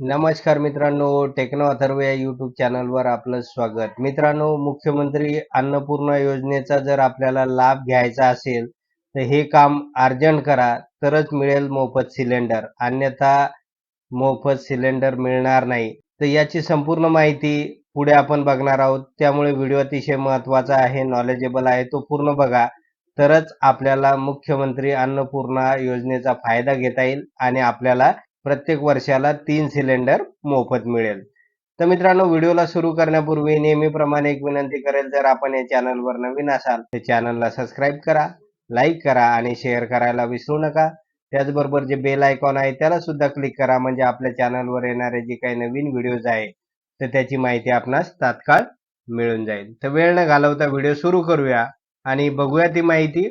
नमस्कार मित्रांनो टेक्नो अथर्व या युट्यूब चॅनलवर आपलं स्वागत. मित्रांनो मुख्यमंत्री अन्नपूर्णा योजनेचा जर आपल्याला लाभ घ्यायचा असेल तर हे काम अर्जंट करा तरच मिळेल मोफत सिलेंडर. अन्यथा मोफत सिलेंडर मिळणार नाही. तर याची संपूर्ण माहिती पुढे आपण बघणार आहोत. त्यामुळे व्हिडिओ अतिशय महत्त्वाचा आहे नॉलेजेबल आहे तो पूर्ण बघा. तरच आपल्याला मुख्यमंत्री अन्नपूर्णा योजनेचा फायदा घेता येईल आणि आपल्याला प्रत्येक वर्षाला तीन सिलेंडर मोफत मिळेल. तर मित्रांनो व्हिडिओला सुरू करण्यापूर्वी नेहमीप्रमाणे एक विनंती करेल जर आपण या चॅनलवर नवीन असाल तर चॅनलला सबस्क्राईब करा लाईक करा आणि शेअर करायला विसरू नका. त्याचबरोबर जे बेल आयकॉन आहे त्याला सुद्धा क्लिक करा. म्हणजे आपल्या चॅनलवर येणारे जे काही नवीन व्हिडिओज आहे तर त्याची माहिती आपणास तात्काळ मिळून जाईल. तर वेळ न घालवता व्हिडिओ सुरू करूया आणि बघूया ती माहिती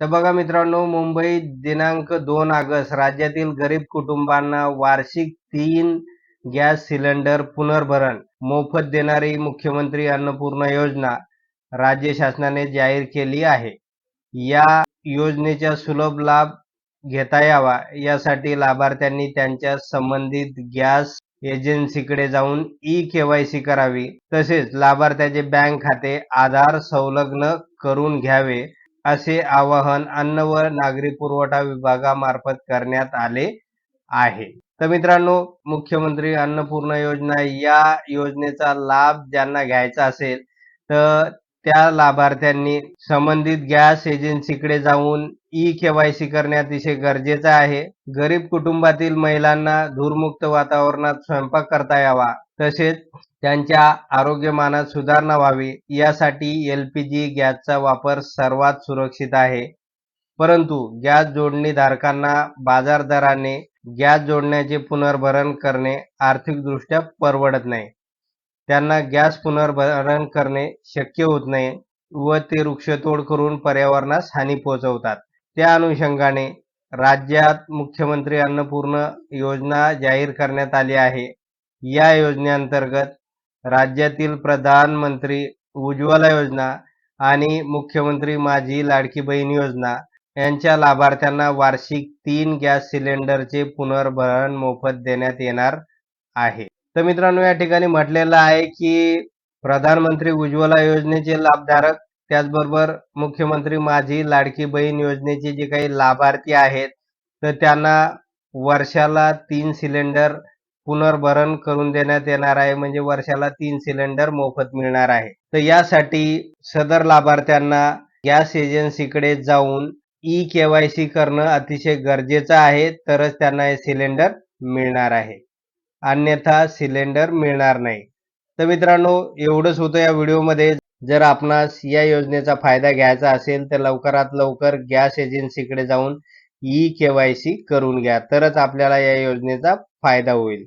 तर बघा मित्रांनो मुंबई दिनांक दोन ऑगस्ट राज्यातील गरीब कुटुंबांना वार्षिक तीन गॅस सिलेंडर पुनर्भरण मोफत देणारी मुख्यमंत्री अन्नपूर्णा योजना राज्य शासनाने जाहीर केली आहे. या योजनेचा सुलभ लाभ घेता यावा यासाठी लाभार्थ्यांनी त्यांच्या संबंधित गॅस एजन्सीकडे जाऊन ई केवायसी करावी तसेच लाभार्थ्याचे बँक खाते आधार संलग्न करून घ्यावे असे आवाहन अन्न व नागरी पुरवठा विभागामार्फत करण्यात आले आहे. तर मित्रांनो मुख्यमंत्री अन्नपूर्णा योजना या योजनेचा लाभ ज्यांना घ्यायचा असेल तर त्या लाभार्थ्यांनी संबंधित गॅस एजन्सीकडे जाऊन ई केवायसी करणे अतिशय गरजेचं आहे. गरीब कुटुंबातील महिलांना धूरमुक्त वातावरणात स्वयंपाक करता यावा. तसेच त्यांच्या आरोग्यमानात सुधारणा व्हावी यासाठी एल पी जी गॅसचा वापर सर्वात सुरक्षित आहे. परंतु गॅस जोडणी धारकांना बाजार दराने गॅस जोडण्याचे पुनर्भरण करणे आर्थिकदृष्ट्या परवडत नाही. त्यांना गॅस पुनर्भरण करणे शक्य होत नाही व ते वृक्षतोड करून पर्यावरणास हानी पोहोचवतात. त्या अनुषंगाने राज्यात मुख्यमंत्री अन्नपूर्ण योजना जाहीर करण्यात आली आहे. या योजनेअंतर्गत राज्यातील प्रधानमंत्री उज्ज्वला योजना आणि मुख्यमंत्री माझी लाडकी बहीण योजना यांच्या लाभार्थ्यांना वार्षिक तीन गॅस सिलेंडरचे पुनर्भरण मोफत देण्यात येणार आहे. तर मित्रांनो या ठिकाणी म्हटलेलं आहे की प्रधानमंत्री उज्ज्वला योजनेचे लाभधारक त्याचबरोबर मुख्यमंत्री माझी लाडकी बहीण योजनेचे जे काही लाभार्थी आहेत तर त्यांना वर्षाला तीन सिलेंडर पुनर्भरण करून देण्यात येणार आहे. म्हणजे वर्षाला तीन सिलेंडर मोफत मिळणार आहे. तर यासाठी सदर लाभार्थ्यांना गॅस एजन्सीकडे जाऊन ई केवायसी करणं अतिशय गरजेचं आहे. तरच त्यांना हे सिलेंडर मिळणार आहे. अन्यथा सिलेंडर मिळणार नाही. तर मित्रांनो एवढंच होतं या व्हिडिओमध्ये. जर आपणास या योजनेचा फायदा घ्यायचा असेल तर लवकरात लवकर गॅस एजन्सीकडे जाऊन ई केवायसी करून घ्या. तरच आपल्याला या योजनेचा फायदा होईल.